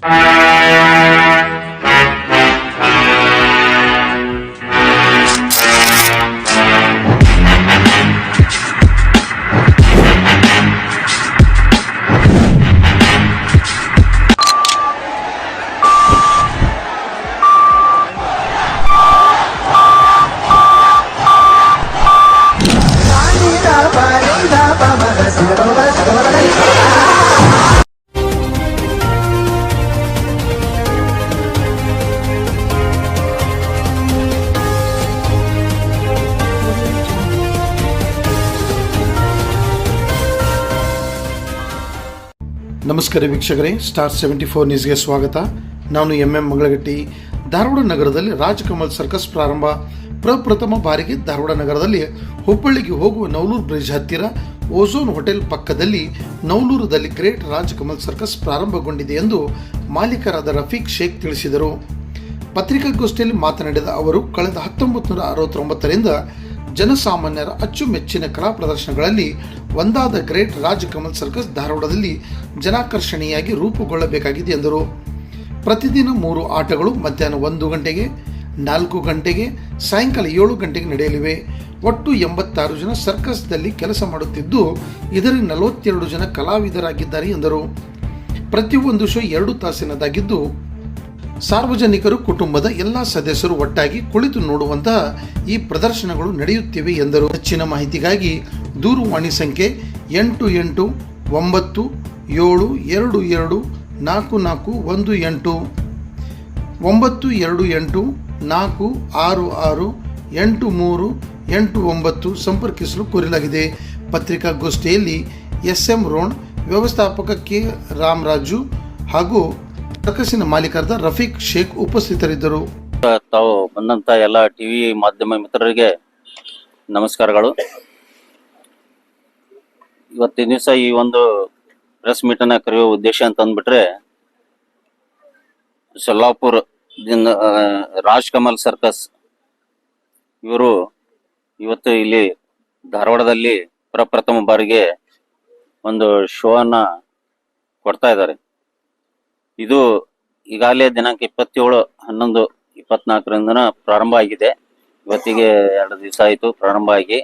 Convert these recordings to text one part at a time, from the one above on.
Música ನಮಸ್ಕಾರ ವೀಕ್ಷಕರೇ star seventy four ನ್ಯೂಸ್ಗೆ ಸ್ವಾಗತ. ನಾನು ಎಂ ಎಂ ಮಂಗಳಗಟ್ಟಿ. ಧಾರವಾಡ ನಗರದಲ್ಲಿ ರಾಜಕಮಲ್ ಸರ್ಕಸ್ ಪ್ರಾರಂಭ. ಪ್ರಪ್ರಥಮ ಬಾರಿಗೆ ಧಾರವಾಡ ನಗರದಲ್ಲಿ ಹುಬ್ಬಳ್ಳಿಗೆ ಹೋಗುವ ನವಲೂರು ಬ್ರಿಡ್ಜ್ ಹತ್ತಿರ ಓಝೋನ್ ಹೋಟೆಲ್ ಪಕ್ಕದಲ್ಲಿ ನವಲೂರದಲ್ಲಿ ಗ್ರೇಟ್ ರಾಜಕಮಲ್ ಸರ್ಕಸ್ ಪ್ರಾರಂಭಗೊಂಡಿದೆ ಎಂದು ಮಾಲೀಕರಾದ ರಫೀಕ್ ಶೇಖ್ ತಿಳಿಸಿದರು. ಪತ್ರಿಕಾಗೋಷ್ಠಿಯಲ್ಲಿ ಮಾತನಾಡಿದ ಅವರು, ಕಳೆದ ಹತ್ತೊಂಬತ್ತು ನೂರ ಅರವತ್ತೊಂಬತ್ತರಿಂದ ಜನಸಾಮಾನ್ಯರ ಅಚ್ಚುಮೆಚ್ಚಿನ ಕಲಾ ಪ್ರದರ್ಶನಗಳಲ್ಲಿ ಒಂದಾದ ಗ್ರೇಟ್ ರಾಜ್ ಕಮಲ್ ಸರ್ಕಸ್ ಧಾರವಾಡದಲ್ಲಿ ಜನಾಕರ್ಷಣೀಯಾಗಿ ರೂಪುಗೊಳ್ಳಬೇಕಾಗಿದೆ ಎಂದರು. ಪ್ರತಿದಿನ ಮೂರು ಆಟಗಳು ಮಧ್ಯಾಹ್ನ ಒಂದು ಗಂಟೆಗೆ, ನಾಲ್ಕು ಗಂಟೆಗೆ, ಸಾಯಂಕಾಲ ಏಳು ಗಂಟೆಗೆ ನಡೆಯಲಿವೆ. ಒಟ್ಟು ಎಂಬತ್ತಾರು ಜನ ಸರ್ಕಸ್ದಲ್ಲಿ ಕೆಲಸ ಮಾಡುತ್ತಿದ್ದು, ಇದರಲ್ಲಿ ನಲವತ್ತೆರಡು ಜನ ಕಲಾವಿದರಾಗಿದ್ದಾರೆ ಎಂದರು. ಪ್ರತಿಯೊಂದು ಶೋ ಎರಡು ತಾಸಿನದಾಗಿದ್ದು ಸಾರ್ವಜನಿಕರು ಕುಟುಂಬದ ಎಲ್ಲ ಸದಸ್ಯರು ಒಟ್ಟಾಗಿ ಕುಳಿತು ನೋಡುವಂತಹ ಈ ಪ್ರದರ್ಶನಗಳು ನಡೆಯುತ್ತಿವೆ ಎಂದರು. ಹೆಚ್ಚಿನ ಮಾಹಿತಿಗಾಗಿ ದೂರವಾಣಿ ಸಂಖ್ಯೆ ಎಂಟು ಎಂಟು ಒಂಬತ್ತು ಏಳು ಎರಡು ಎರಡು ನಾಲ್ಕು ನಾಲ್ಕು ಒಂದು ಎಂಟು. ಒಂಬತ್ತು ಎರಡು ಎಂಟು ನಾಲ್ಕು ಆರು ಆರು ಎಂಟು ಮೂರು ಎಂಟು ಒಂಬತ್ತು ಸಂಪರ್ಕಿಸಲು ಕೋರಲಾಗಿದೆ. ಪತ್ರಿಕಾಗೋಷ್ಠಿಯಲ್ಲಿ ಎಸ್ ಎಂ ರೋಣ್ ವ್ಯವಸ್ಥಾಪಕ ಕೆ ರಾಮರಾಜು ಹಾಗೂ ಸರ್ಕಸಿನ ಮಾಲೀಕರಾದ ರಫೀಕ್ ಶೇಖ್ ಉಪಸ್ಥಿತರಿದ್ದರು. ತಾವು ಬಂದಂತ ಎಲ್ಲ ಟಿವಿ ಮಾಧ್ಯಮ ಮಿತ್ರರಿಗೆ ನಮಸ್ಕಾರಗಳು. ಇವತ್ತಿನ ದಿವಸ ಈ ಒಂದು ಪ್ರೆಸ್ ಮೀಟ್ ಅನ್ನ ಕರೆಯುವ ಉದ್ದೇಶ ಅಂತ ಅಂದ್ಬಿಟ್ರೆ, ಸೊಲ್ಲಾಪುರ್ ರಾಜ್ ಕಮಲ್ ಸರ್ಕಸ್ ಇವರು ಇವತ್ತು ಇಲ್ಲಿ ಧಾರವಾಡದಲ್ಲಿ ಪ್ರಪ್ರಥಮ ಬಾರಿಗೆ ಒಂದು ಶೋ ಅನ್ನ ಕೊಡ್ತಾ ಇದ್ದಾರೆ. ಇದು ಈಗಾಗಲೇ ದಿನಾಂಕ ಇಪ್ಪತ್ತೇಳು ಹನ್ನೊಂದು ಇಪ್ಪತ್ನಾಲ್ಕರಿಂದ ಪ್ರಾರಂಭ ಆಗಿದೆ. ಇವತ್ತಿಗೆ ಎರಡು ದಿವಸ ಆಯಿತು ಪ್ರಾರಂಭ ಆಗಿ.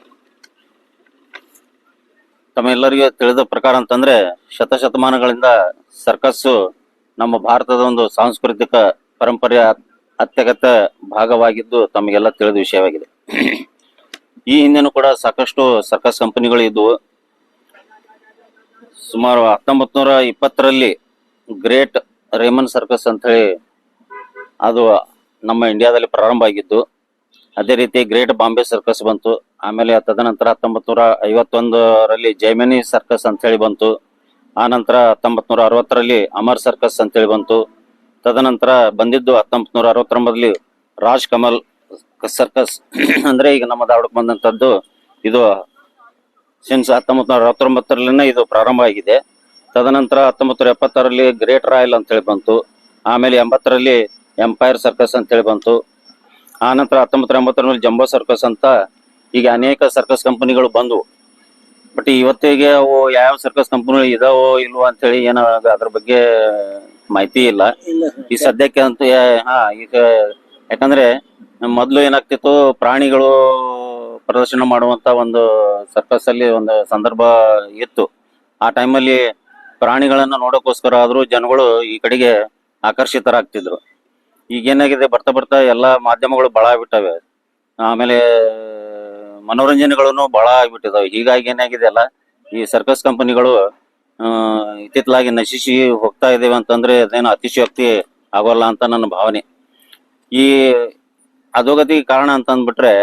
ತಮ್ಮೆಲ್ಲರಿಗೂ ತಿಳಿದ ಪ್ರಕಾರ ಅಂತಂದ್ರೆ ಶತಶತಮಾನಗಳಿಂದ ಸರ್ಕಸ್ಸು ನಮ್ಮ ಭಾರತದ ಒಂದು ಸಾಂಸ್ಕೃತಿಕ ಪರಂಪರೆಯ ಅತ್ಯಗತ್ಯ ಭಾಗವಾಗಿದ್ದು ತಮಗೆಲ್ಲ ತಿಳಿದ ವಿಷಯವಾಗಿದೆ. ಈ ಹಿಂದೆನೂ ಕೂಡ ಸಾಕಷ್ಟು ಸರ್ಕಸ್ ಕಂಪನಿಗಳು ಇದ್ದವು ಸುಮಾರು ಹತ್ತೊಂಬತ್ತು ನೂರ ಇಪ್ಪತ್ತರಲ್ಲಿ ಗ್ರೇಟ್ ರೇಮನ್ ಸರ್ಕಸ್ ಅಂತ ಹೇಳಿ ಅದು ನಮ್ಮ ಇಂಡಿಯಾದಲ್ಲಿ ಪ್ರಾರಂಭ ಆಗಿದ್ದು, ಅದೇ ರೀತಿ ಗ್ರೇಟ್ ಬಾಂಬೆ ಸರ್ಕಸ್ ಬಂತು. ಆಮೇಲೆ ತದನಂತರ ಹತ್ತೊಂಬತ್ ನೂರ ಐವತ್ತೊಂದರಲ್ಲಿ ಜೈಮಿನಿ ಸರ್ಕಸ್ ಅಂತ ಹೇಳಿ ಬಂತು. ಆ ನಂತರ ಹತ್ತೊಂಬತ್ ನೂರ ಅರವತ್ತರಲ್ಲಿ ಅಮರ್ ಸರ್ಕಸ್ ಅಂತ ಹೇಳಿ ಬಂತು. ತದನಂತರ ಬಂದಿದ್ದು ಹತ್ತೊಂಬತ್ ನೂರ ಅರವತ್ತೊಂಬತ್ತರಲ್ಲಿ ರಾಜ್ ಕಮಲ್ ಸರ್ಕಸ್. ಅಂದ್ರೆ ಈಗ ನಮ್ಮ ಧಾರವಾಡಕ್ಕೆ ಬಂದಂತದ್ದು ಇದು, ಸಿನ್ಸ್ ಹತ್ತೊಂಬತ್ ನೂರ ಅರವತ್ತೊಂಬತ್ತರಲ್ಲಿನೇ ಇದು ಪ್ರಾರಂಭ ಆಗಿದೆ. ತದನಂತರ ಹತ್ತೊಂಬತ್ತು ನೂರ ಎಪ್ಪತ್ತಾರಲ್ಲಿ ಗ್ರೇಟ್ ರಾಯಲ್ ಅಂತ ಹೇಳಿ ಬಂತು. ಆಮೇಲೆ ಎಂಬತ್ತರಲ್ಲಿ ಎಂಪೈರ್ ಸರ್ಕಸ್ ಅಂತ ಹೇಳಿ ಬಂತು. ಆ ನಂತರ ಹತ್ತೊಂಬತ್ತು ನೂರ ಎಂಬತ್ತರಲ್ಲಿ ಜಂಬೋ ಸರ್ಕಸ್ ಅಂತ ಈಗ ಅನೇಕ ಸರ್ಕಸ್ ಕಂಪನಿಗಳು ಬಂದವು. ಬಟ್ ಇವತ್ತಿಗೆ ಅವು ಯಾವ ಸರ್ಕಸ್ ಕಂಪನಿಗಳು ಇದಾವೋ ಇಲ್ವೋ ಅಂತ ಹೇಳಿ ಏನೋ ಅದ್ರ ಬಗ್ಗೆ ಮಾಹಿತಿ ಇಲ್ಲ. ಈ ಸದ್ಯಕ್ಕೆ ಅಂತೂ ಹಾ, ಈಗ ಯಾಕಂದ್ರೆ ಮೊದಲು ಏನಾಗ್ತಿತ್ತು, ಪ್ರಾಣಿಗಳು ಪ್ರದರ್ಶನ ಮಾಡುವಂತ ಒಂದು ಸರ್ಕಸ್ ಅಲ್ಲಿ ಒಂದು ಸಂದರ್ಭ ಇತ್ತು. ಆ ಟೈಮಲ್ಲಿ ಪ್ರಾಣಿಗಳನ್ನ ನೋಡೋಕೋಸ್ಕರ ಆದ್ರೂ ಜನಗಳು ಈ ಕಡೆಗೆ ಆಕರ್ಷಿತರಾಗ್ತಿದ್ರು. ಈಗ ಏನಾಗಿದೆ, ಬರ್ತಾ ಬರ್ತಾ ಎಲ್ಲಾ ಮಾಧ್ಯಮಗಳು ಬಹಳ ಆಗ್ಬಿಟ್ಟವೆ. ಆಮೇಲೆ, ಮನೋರಂಜನೆಗಳನ್ನು ಬಹಳ ಆಗ್ಬಿಟ್ಟಿದಾವೆ. ಹೀಗಾಗಿ ಏನಾಗಿದೆ ಅಲ್ಲ, ಈ ಸರ್ಕಸ್ ಕಂಪನಿಗಳು ಇತ್ತಿತ್ತಲಾಗಿ ನಶಿಸಿ ಹೋಗ್ತಾ ಇದ್ದೇವೆ ಅಂತಂದ್ರೆ ಅದೇನು ಅತಿಶಯೋಕ್ತಿ ಆಗೋಲ್ಲ ಅಂತ ನನ್ನ ಭಾವನೆ. ಈ ಅಧೋಗತಿಗೆ ಕಾರಣ ಅಂತ ಅಂದ್ಬಿಟ್ರೆ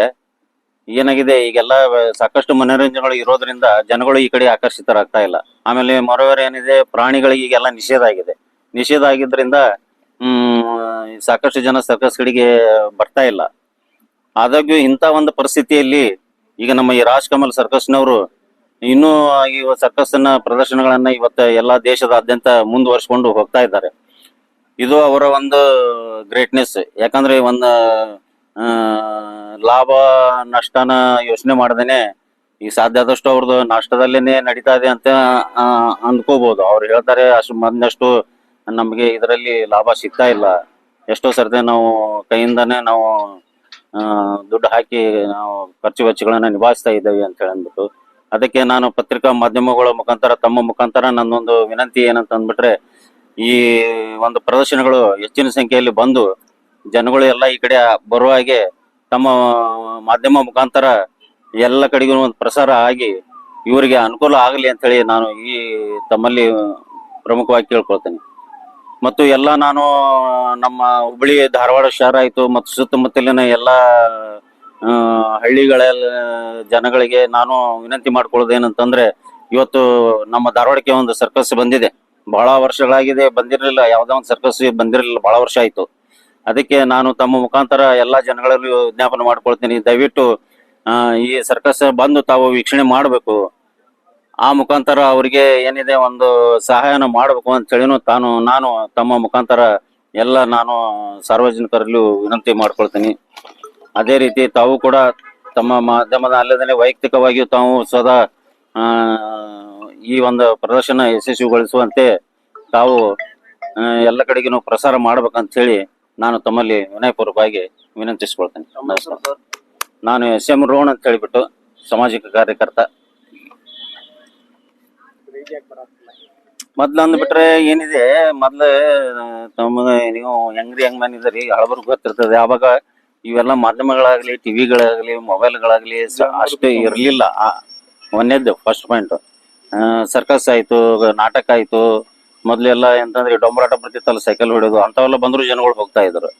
ಏನಾಗಿದೆ? ಈಗೆಲ್ಲ ಸಾಕಷ್ಟು ಮನೋರಂಜನೆಗಳು ಇರೋದ್ರಿಂದ ಜನಗಳು ಈ ಕಡೆ ಆಕರ್ಷಿತರಾಗ್ತಾ ಇಲ್ಲ. ಆಮೇಲೆ ಮೊರವರ್ ಏನಿದೆ? ಪ್ರಾಣಿಗಳಿಗೆ ಈಗೆಲ್ಲ ನಿಷೇಧ ಆಗಿದೆ. ನಿಷೇಧ ಆಗಿದ್ರಿಂದ, ಹ್ಮ್, ಸಾಕಷ್ಟು ಜನ ಸರ್ಕಸ್ ಕಡೆಗೆ ಬರ್ತಾ ಇಲ್ಲ. ಆದಾಗ್ಯೂ ಇಂಥ ಒಂದು ಪರಿಸ್ಥಿತಿಯಲ್ಲಿ ಈಗ ನಮ್ಮ ಈ ರಾಜ್ ಕಮಲ್ ಸರ್ಕಸ್ನವರು ಇನ್ನೂ ಈ ಸರ್ಕಸ್ನ ಪ್ರದರ್ಶನಗಳನ್ನ ಇವತ್ತು ಎಲ್ಲಾ ದೇಶದಾದ್ಯಂತ ಮುಂದುವರ್ಸ್ಕೊಂಡು ಹೋಗ್ತಾ ಇದ್ದಾರೆ. ಇದು ಅವರ ಒಂದು ಗ್ರೇಟ್ನೆಸ್ ಯಾಕಂದ್ರೆ ಒಂದು ಲಾಭ, ನಷ್ಟನ ಯೋಚನೆ ಮಾಡ್ದೇನೆ ಈ ಸಾಧ್ಯ ಆದಷ್ಟು ಅವ್ರದ್ದು ನಷ್ಟದಲ್ಲೇನೆ ನಡೀತಾ ಇದೆ ಅಂತ ಅಂದ್ಕೋಬಹುದು ಅವ್ರು ಹೇಳ್ತಾರೆ, ಅಷ್ಟು ಮೊದಲಷ್ಟು ನಮಗೆ ಇದರಲ್ಲಿ ಲಾಭ ಸಿಗ್ತಾ ಇಲ್ಲ. ಎಷ್ಟೋ ಸರ್ತಿ ನಾವು ಕೈಯಿಂದಾನೇ ನಾವು ದುಡ್ಡು ಹಾಕಿ ನಾವು ಖರ್ಚು ವೆಚ್ಚಗಳನ್ನ ನಿಭಾಯಿಸ್ತಾ ಇದ್ದೇವೆ ಅಂತ ಹೇಳಿ ಅಂದ್ಬಿಟ್ಟು ಅದಕ್ಕೆ ನಾನು ಪತ್ರಿಕಾ ಮಾಧ್ಯಮಗಳ ಮುಖಾಂತರ, ತಮ್ಮ ಮುಖಾಂತರ ನನ್ನೊಂದು ವಿನಂತಿ ಏನಂತ ಅಂದ್ಬಿಟ್ರೆ ಈ ಒಂದು ಪ್ರದರ್ಶನಗಳು ಹೆಚ್ಚಿನ ಸಂಖ್ಯೆಯಲ್ಲಿ ಬಂದು ಜನಗಳು ಎಲ್ಲ ಈ ಕಡೆ ಬರುವ ಹಾಗೆ ತಮ್ಮ ಮಾಧ್ಯಮ ಮುಖಾಂತರ ಎಲ್ಲ ಕಡೆಗೂ ಒಂದು ಪ್ರಸಾರ ಆಗಿ ಇವರಿಗೆ ಅನುಕೂಲ ಆಗಲಿ ಅಂತ ಹೇಳಿ ನಾನು ಈ ತಮ್ಮಲ್ಲಿ ಪ್ರಮುಖವಾಗಿ ಕೇಳ್ಕೊಳ್ತೇನೆ. ಮತ್ತು ಎಲ್ಲ ನಾನು ನಮ್ಮ ಹುಬ್ಬಳ್ಳಿ ಧಾರವಾಡ ಶಹರ ಆಯಿತು ಮತ್ತು ಸುತ್ತಮುತ್ತಲಿನ ಎಲ್ಲ ಹಳ್ಳಿಗಳ ಜನಗಳಿಗೆ ನಾನು ವಿನಂತಿ ಮಾಡ್ಕೊಳ್ಳೋದು ಏನಂತಂದ್ರೆ ಇವತ್ತು ನಮ್ಮ ಧಾರವಾಡಕ್ಕೆ ಒಂದು ಸರ್ಕಸ್ ಬಂದಿದೆ. ಬಹಳ ವರ್ಷಗಳಾಗಿದೆ, ಬಂದಿರಲಿಲ್ಲ, ಯಾವ್ದೋ ಒಂದು ಸರ್ಕಸ್ ಬಂದಿರಲಿಲ್ಲ, ಬಹಳ ವರ್ಷ ಆಯ್ತು. ಅದಕ್ಕೆ ನಾನು ತಮ್ಮ ಮುಖಾಂತರ ಎಲ್ಲಾ ಜನಗಳಲ್ಲೂ ವಿಜ್ಞಾಪನೆ ಮಾಡ್ಕೊಳ್ತೀನಿ. ದಯವಿಟ್ಟು ಈ ಸರ್ಕಸ್ ಬಂದು ತಾವು ವೀಕ್ಷಣೆ ಮಾಡಬೇಕು. ಆ ಮುಖಾಂತರ ಅವರಿಗೆ ಏನಿದೆ ಒಂದು ಸಹಾಯನ ಮಾಡಬೇಕು ಅಂತ ಹೇಳಿನೂ ತಾನು, ನಾನು ತಮ್ಮ ಮುಖಾಂತರ ಎಲ್ಲ ನಾನು ಸಾರ್ವಜನಿಕರಲ್ಲೂ ವಿನಂತಿ ಮಾಡ್ಕೊಳ್ತೀನಿ. ಅದೇ ರೀತಿ ತಾವು ಕೂಡ ತಮ್ಮ ಮಾಧ್ಯಮದ ಅಲ್ಲದೇ ವೈಯಕ್ತಿಕವಾಗಿಯೂ ತಾವು ಸದಾ ಈ ಒಂದು ಪ್ರದರ್ಶನ ಯಶಸ್ವಿಗೊಳಿಸುವಂತೆ ತಾವು ಎಲ್ಲ ಕಡೆಗೂ ಪ್ರಸಾರ ಮಾಡ್ಬೇಕಂತ ಹೇಳಿ ನಾನು ತಮ್ಮಲ್ಲಿ ವಿನಯಪೂರ್ವಕವಾಗಿ ವಿನಂತಿಸ್ಕೊಳ್ತೇನೆ. ನಮಸ್ಕಾರ. ನಾನು ಎಸ್ ಎಂ ರೋಣ್ ಅಂತ ಹೇಳಿಬಿಟ್ಟು ಸಾಮಾಜಿಕ ಕಾರ್ಯಕರ್ತ. ಮೊದ್ಲು ಅಂದ್ಬಿಟ್ರೆ ಏನಿದೆ? ಮೊದ್ಲು ತಮ್ಮ, ನೀವು ಹೆಂಗ್ರಿ ಹೆಂಗ್ ಬಂದಿದ್ದೀರಿ ಹಳಬರ್ಗ್ ಗೊತ್ತಿರ್ತದೆ. ಅವಾಗ ಇವೆಲ್ಲ ಮಾಧ್ಯಮಗಳಾಗ್ಲಿ, ಟಿವಿಗಳಾಗ್ಲಿ, ಮೊಬೈಲ್ಗಳಾಗ್ಲಿ ಅಷ್ಟು ಇರ್ಲಿಲ್ಲ. ಒಂದೇದ್ದು ಫಸ್ಟ್ ಪಾಯಿಂಟ್ ಸರ್ಕಸ್ ಆಯ್ತು, ನಾಟಕ ಆಯ್ತು ಮೊದ್ಲೆಲ್ಲ ಎಂತಂದ್ರೆ ಡೊಂಬರಾಟ ಬರ್ತಿತ್ತಲ್ಲ ಸೈಕಲ್ ಹೊಡೆಯೋದು ಅಂತವೆಲ್ಲ ಬಂದ್ರು ಜನಗಳು ಹೋಗ್ತಾ ಇದ್ರು.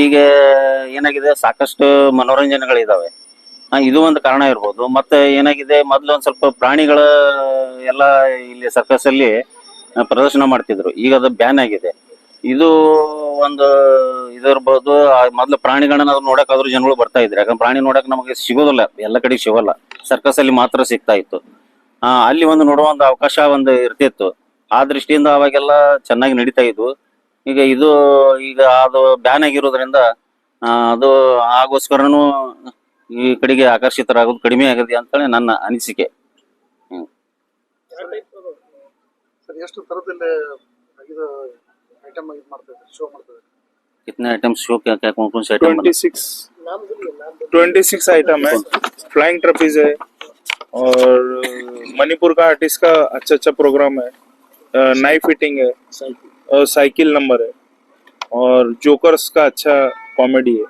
ಈಗ ಏನಾಗಿದೆ, ಸಾಕಷ್ಟು ಮನೋರಂಜನೆಗಳಿದಾವೆ. ಇದು ಒಂದು ಕಾರಣ ಇರ್ಬೋದು. ಮತ್ತೆ ಏನಾಗಿದೆ, ಮೊದ್ಲು ಒಂದ್ ಸ್ವಲ್ಪ ಪ್ರಾಣಿಗಳ ಎಲ್ಲ ಇಲ್ಲಿ ಸರ್ಕಸ್ ಅಲ್ಲಿ ಪ್ರದರ್ಶನ ಮಾಡ್ತಿದ್ರು. ಈಗ ಅದು ಬ್ಯಾನ್ ಆಗಿದೆ. ಇದು ಒಂದು ಇದಿರ್ಬೋದು ಮೊದ್ಲು ಪ್ರಾಣಿಗಳನ್ನ ನೋಡಕ್ಕಾದ್ರೂ ಜನಗಳು ಬರ್ತಾ ಇದ್ರು. ಯಾಕಂದ್ರೆ ಪ್ರಾಣಿ ನೋಡಕ್ ನಮಗೆ ಸಿಗೋದಿಲ್ಲ, ಎಲ್ಲ ಕಡೆ ಸಿಗೋಲ್ಲ. ಸರ್ಕಸ್ ಅಲ್ಲಿ ಮಾತ್ರ ಸಿಗ್ತಾ ಇತ್ತು. ಅಲ್ಲಿ ಒಂದು ನೋಡುವ ಒಂದು ಅವಕಾಶ ಒಂದು ಇರ್ತಿತ್ತು. ಆ ದೃಷ್ಟಿಯಿಂದ ಅವಾಗೆಲ್ಲ ಚೆನ್ನಾಗಿ ನಡೀತಾ ಇದ್ವು ಈಗ ಇದು ಈಗ ಅದು ಬ್ಯಾನ್ ಆಗಿರೋದ್ರಿಂದ ಆ, ಅದು ಆಗೋಸ್ಕರನು ಈ ಕಡೆಗೆ ಆಕರ್ಷಿತರಾಗೋದು ಕಡಿಮೆ ಆಗಿದೆ ಅಂತೇಳಿ ನನ್ನ ಅನಿಸಿಕೆ ಸರ್ ಎಷ್ಟು ಥರದಲ್ಲಿ ಇದು ಐಟಮ್ ಇದು ಮಾಡ್ತಾ ಇದ್ದಾರೆ ಶೋ ಮಾಡ್ತಾ ಇದ್ದಾರೆ कितने आइटम शो क्या क्या कौन कौन से item twenty six twenty six item है फ्लाइंग ट्रपीज है और मणिपुर का आर्टिस्ट का अच्छा अच्छा प्रोग्राम है नाइफ फिटिंग है। और साइकिल नंबर है। और जोकर्स का अच्छा कॉमेडी है।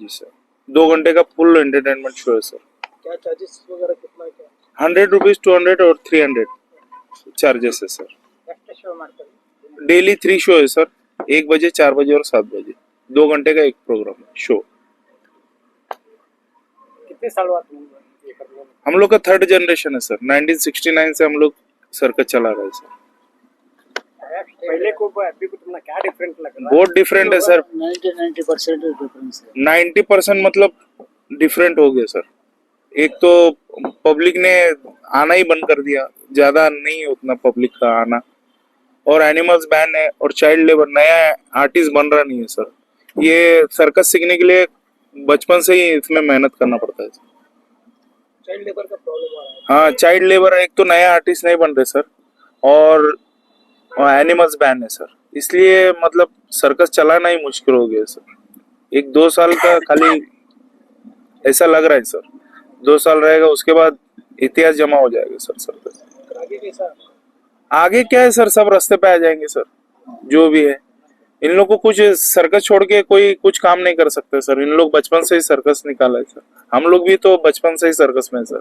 जी सर दो घंटे का फुल एंटरटेनमेंट शो है सर क्या चार्जेस वगैरह कितना क्या? हंड्रेड रुपीज़ टू हंड्रेड और थ्री हंड्रेड चार्जेस है सर डेली थ्री शो है सर एक बजे चार बजे और सात बजे। दो घंटे का एक प्रोग्राम है शो कितने साल बाद हम लोग का थर्ड जनरेशन है सर 1969 से हम लोग सर्कस चला रहे हैं सर। पहले को अभी को तुमने क्या डिफरेंट लग रहा बहुत डिफरेंट है sir ninety ninety percent difference है। 90 परसेंट मतलब डिफरेंट हो गया सर एक तो पब्लिक ने आना ही बंद कर दिया। ज़्यादा नहीं उतना पब्लिक का आना। और एनिमल्स बैन है और चाइल्ड लेबर नया आर्टिस्ट बन रहा नहीं है सर ये सर्कस सीखने के लिए बचपन से ही इसमें मेहनत करना पड़ता है चाइल्ड लेबर का प्रॉब्लम आ रहा है। हाँ चाइल्ड लेबर एक तो नया आर्टिस्ट नहीं बन रहे सर और एनिमल्स बैन है सर इसलिए मतलब सर्कस चलाना ही मुश्किल हो गया सर एक दो साल का खाली ऐसा लग रहा है सर दो साल रहेगा उसके बाद इतिहास जमा हो जाएगा सर सर्कस आगे कैसा? आगे क्या है सर सब रास्ते पे आ जाएँगे सर जो भी है। इन लोग को कुछ सर्कस छोड़ के कोई कुछ काम नहीं कर सकते सर इन लोग बचपन से ही सर्कस निकाला है सर हम लोग भी तो बचपन से ही सर्कस में सर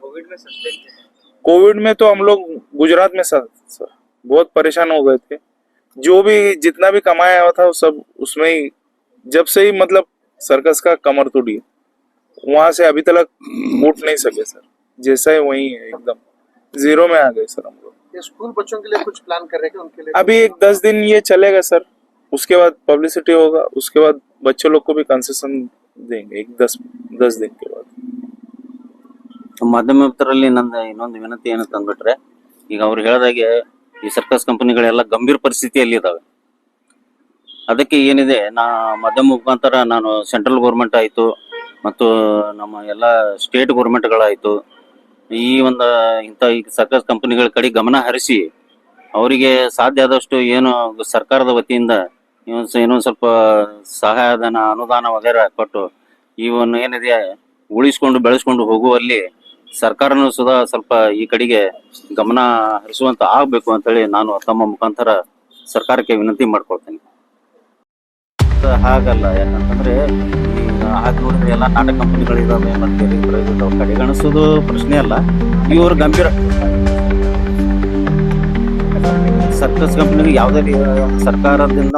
कोविड में कोविड में तो हम लोग गुजरात में सर, सर बहुत परेशान हो गए थे। जो भी जितना भी कमाया हुआ था वो सब उसमें ही जब से ही मतलब सर्कस का कमर टूटी वहाँ से अभी तक उठ नहीं सके सर जैसा है वही है एकदम। ज़ीरो में आ गए सर हम लोग। ये स्कूल बच्चों के लिए कुछ प्लान कर रहे हैं क्या उनके लिए अभी एक दस दिन ये चलेगा सर उसके बाद पब्लिसिटी होगा उसके बाद बच्चों लोग को भी कंसेशन देंगे एक दस दस दिन के बाद ಮಾಧ್ಯಮ ಮಿತ್ರರಲ್ಲಿ ನಂದು ಇನ್ನೊಂದು ವಿನಂತಿ ಏನಂತ ಅಂದ್ಬಿಟ್ರೆ ಈಗ ಅವ್ರು ಹೇಳ್ದಾಗೆ ಈ ಸರ್ಕಸ್ ಕಂಪನಿಗಳೆಲ್ಲ ಗಂಭೀರ ಪರಿಸ್ಥಿತಿಯಲ್ಲಿ ಇದಾವೆ ಅದಕ್ಕೆ ಏನಿದೆ ನಾ ಮಾಧ್ಯಮ ಮುಖಾಂತರ ನಾನು ಸೆಂಟ್ರಲ್ ಗೌರ್ಮೆಂಟ್ ಆಯ್ತು ಮತ್ತು ನಮ್ಮ ಎಲ್ಲ ಸ್ಟೇಟ್ ಗೌರ್ಮೆಂಟ್ಗಳಾಯ್ತು ಈ ಒಂದು ಇಂಥ ಈ ಸರ್ಕಸ್ ಕಂಪನಿಗಳ ಕಡೆ ಗಮನ ಹರಿಸಿ ಅವರಿಗೆ ಸಾಧ್ಯ ಆದಷ್ಟು ಏನು ಸರ್ಕಾರದ ವತಿಯಿಂದ ಏನೋ ಸ್ವಲ್ಪ ಸಹಾಯಧನ ಅನುದಾನ ವಗೇರ ಕೊಟ್ಟು ಇವನ್ ಏನಿದೆ ಉಳಿಸ್ಕೊಂಡು ಬೆಳೆಸ್ಕೊಂಡು ಹೋಗುವಲ್ಲಿ ಸರ್ಕಾರನು ಸುಧಾ ಸ್ವಲ್ಪ ಈ ಕಡೆಗೆ ಗಮನ ಹರಿಸುವಂತ ಆಗ್ಬೇಕು ಅಂತೇಳಿ ನಾನು ತಮ್ಮ ಮುಖಾಂತರ ಸರ್ಕಾರಕ್ಕೆ ವಿನಂತಿ ಮಾಡ್ಕೊಳ್ತೇನೆ. ಹಾಗಲ್ಲ ಯಾಕಂತಂದ್ರೆ ಹಾಗೆ ನೋಡಿದ್ರೆ ಎಲ್ಲ ನಾಟಕ ಕಂಪನಿಗಳಿದಾವೆ ಮತ್ತೆ ಇದಾವೆ ಕಡೆಗಣಿಸೋದು ಪ್ರಶ್ನೆ ಅಲ್ಲ. ಇವರು ಗಂಭೀರ. ಸರ್ಕಸ್ ಕಂಪನಿಗೆ ಯಾವುದೇ ಸರ್ಕಾರದಿಂದ